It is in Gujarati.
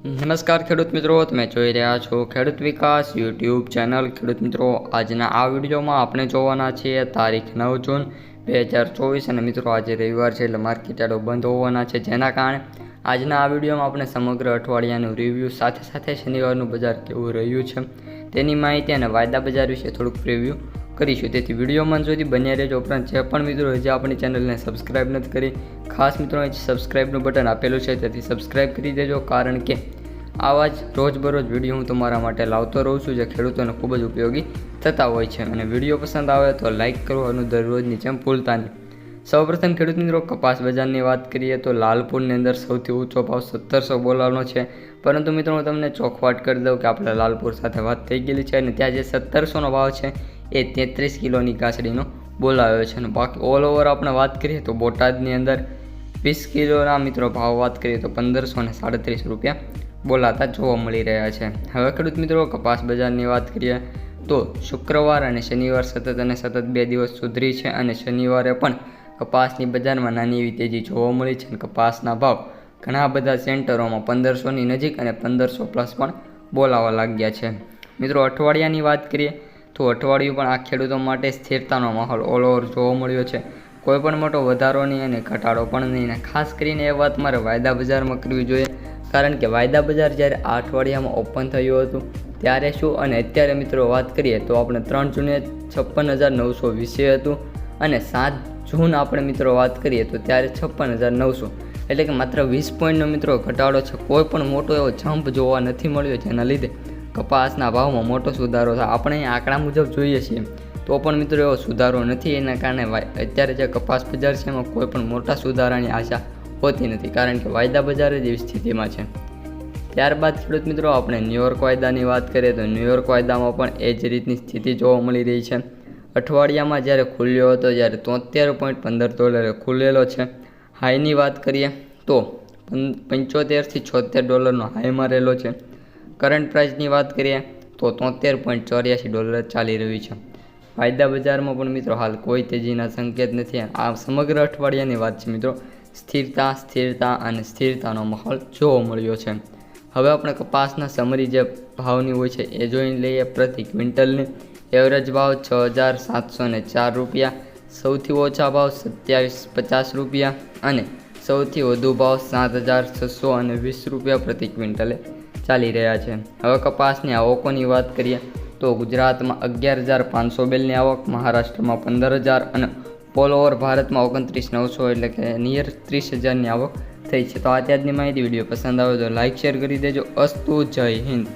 નમસ્કાર ખેડૂત મિત્રો, તમે જોઈ રહ્યા છો ખેડૂત વિકાસ યુટ્યુબ ચેનલ. ખેડૂત મિત્રો, આજના આ વિડીયોમાં આપણે જોવાના છીએ તારીખ નવ જૂન બે હજાર ચોવીસ અને મિત્રો, આજે રવિવાર છે એટલે માર્કેટ યાર્ડો બંધ હોવાના છે. જેના કારણે આજના આ વિડીયોમાં આપણે સમગ્ર અઠવાડિયાનું રિવ્યૂ સાથે સાથે શનિવારનું બજાર કેવું રહ્યું છે તેની માહિતી અને વાયદા બજાર વિશે થોડુંક પ્રિવ્યૂ કરીશું. તેથી વિડીયોમાં સુધી બન્યા રહેજો. ઉપરાંત જે પણ મિત્રો હજી આપણી ચેનલને સબસ્ક્રાઈબ નથી કરી, ખાસ મિત્રો અહીં સબસ્ક્રાઇબનું બટન આપેલું છે. તેથી સબસ્ક્રાઈબ કરી દેજો. કારણ કે આવા જ રોજબરોજ વીડિયો હું તમારા માટે લાવતો રહું છું, જે ખેડૂતોને ખૂબ જ ઉપયોગી થતા હોય છે. અને વીડિયો પસંદ આવે તો લાઇક કરવાનું દરરોજની જેમ ભૂલતા નહીં. સૌપ્રથમ ખેડૂત મિત્રો, કપાસ બજારની વાત કરીએ તો લાલપુરની અંદર સૌથી ઊંચો ભાવ સત્તરસો બોલાવાનો છે. પરંતુ મિત્રો, હું તમને ચોખવાટ કરી દઉં કે આપણે લાલપુર સાથે વાત થઈ ગયેલી છે અને ત્યાં જે સત્તરસોનો ભાવ છે એ તેત્રીસ કિલોની કાસડીનો બોલાવ્યો છે. અને બાકી ઓલ ઓવર આપણે વાત કરીએ તો બોટાદની અંદર વીસ કિલોના મિત્રો ભાવ વાત કરીએ તો પંદરસો ને સાડત્રીસ રૂપિયા બોલાતા જોવા મળી રહ્યા છે. હવે ખેડૂત મિત્રો કપાસ બજારની વાત કરીએ તો શુક્રવાર અને શનિવાર સતત અને સતત બે દિવસ સુધરી છે અને શનિવારે પણ કપાસની બજારમાં નાની એવી તેજી જોવા મળી છે. અને કપાસના ભાવ ઘણા બધા સેન્ટરોમાં પંદરસોની નજીક અને પંદરસો પ્લસ પણ બોલાવા લાગ્યા છે. મિત્રો અઠવાડિયાની વાત કરીએ તો અઠવાડિયું પણ આ ખેડૂતો માટે સ્થિરતાનો માહોલ ઓલ ઓવર જોવા મળ્યો છે. કોઈ પણ મોટો વધારો નહીં અને ઘટાડો પણ નહીં. અને ખાસ કરીને એ વાત મારે વાયદા બજારમાં કરવી જોઈએ. કારણ કે વાયદા બજાર જ્યારે આ અઠવાડિયામાં ઓપન થયું હતું, ત્યારે શું? અને અત્યારે મિત્રો વાત કરીએ તો આપણે ત્રણ જૂને છપ્પન હજાર નવસો વીસે હતું અને સાત જૂન આપણે મિત્રો વાત કરીએ તો ત્યારે છપ્પન હજાર નવસો. એટલે કે માત્ર વીસ પોઈન્ટનો મિત્રો ઘટાડો છે. કોઈ પણ મોટો એવો જમ્પ જોવા નથી મળ્યો જેના લીધે કપાસના ભાવમાં મોટો સુધારો થાય. આપણે આંકડા મુજબ જોઈએ છીએ, તો પણ મિત્રો એવો સુધારો નથી. એના કારણે અત્યારે જે કપાસ બજાર છે એમાં કોઈ પણ મોટા સુધારાની આશા હોતી નથી, કારણ કે વાયદા બજાર જ એવી સ્થિતિમાં છે. ત્યારબાદ ખેડૂત મિત્રો, આપણે ન્યુયોર્ક વાયદાની વાત કરીએ તો ન્યુયોર્ક વાયદામાં પણ એ જ રીતની સ્થિતિ જોવા મળી રહી છે. અઠવાડિયામાં જ્યારે ખુલ્યો હતો જ્યારે તોતેર પોઈન્ટ પંદર ડોલરે ખુલેલો છે. હાઈની વાત કરીએ તો પંચોતેરથી છોતેર ડોલરનો હાઈ મારેલો છે. કરંટ પ્રાઇસની વાત કરીએ, તો તોતેર પોઈન્ટ ચોર્યાસી ડોલર ચાલી રહ્યું છે. વાયદા બજારમાં પણ મિત્રો હાલ કોઈ તેજીના સંકેત નથી. આ સમગ્ર અઠવાડિયાની વાત છે મિત્રો. સ્થિરતા સ્થિરતા અને સ્થિરતાનો માહોલ જોવા મળ્યો છે. હવે આપણે કપાસના સમરી જે ભાવની હોય છે, એ જોઈને લઈએ. પ્રતિ ક્વિન્ટલની એવરેજ ભાવ છ હજાર સાતસો ને ચાર રૂપિયા, સૌથી ઓછા ભાવ સત્યાવીસ પચાસ રૂપિયા અને સૌથી વધુ ભાવ સાત હજાર છસો અને વીસ રૂપિયા પ્રતિ ક્વિન્ટલે. ચાલી રહ્યા છે. હવે કપાસની આવકોની વાત કરીએ તો ગુજરાતમાં અગિયાર હજાર પાંચસો બેલની આવક, મહારાષ્ટ્રમાં પંદર હજાર અને ઓલ ઓવર ભારતમાં ઓગણત્રીસ, નવસો એટલે કે નિયર ત્રીસ હજારની આવક થઈ છે. તો આ ત્યાજની માહિતી વીડિયો પસંદ આવે તો લાઇક શેર કરી દેજો. અસ્તુ જય હિન્દ.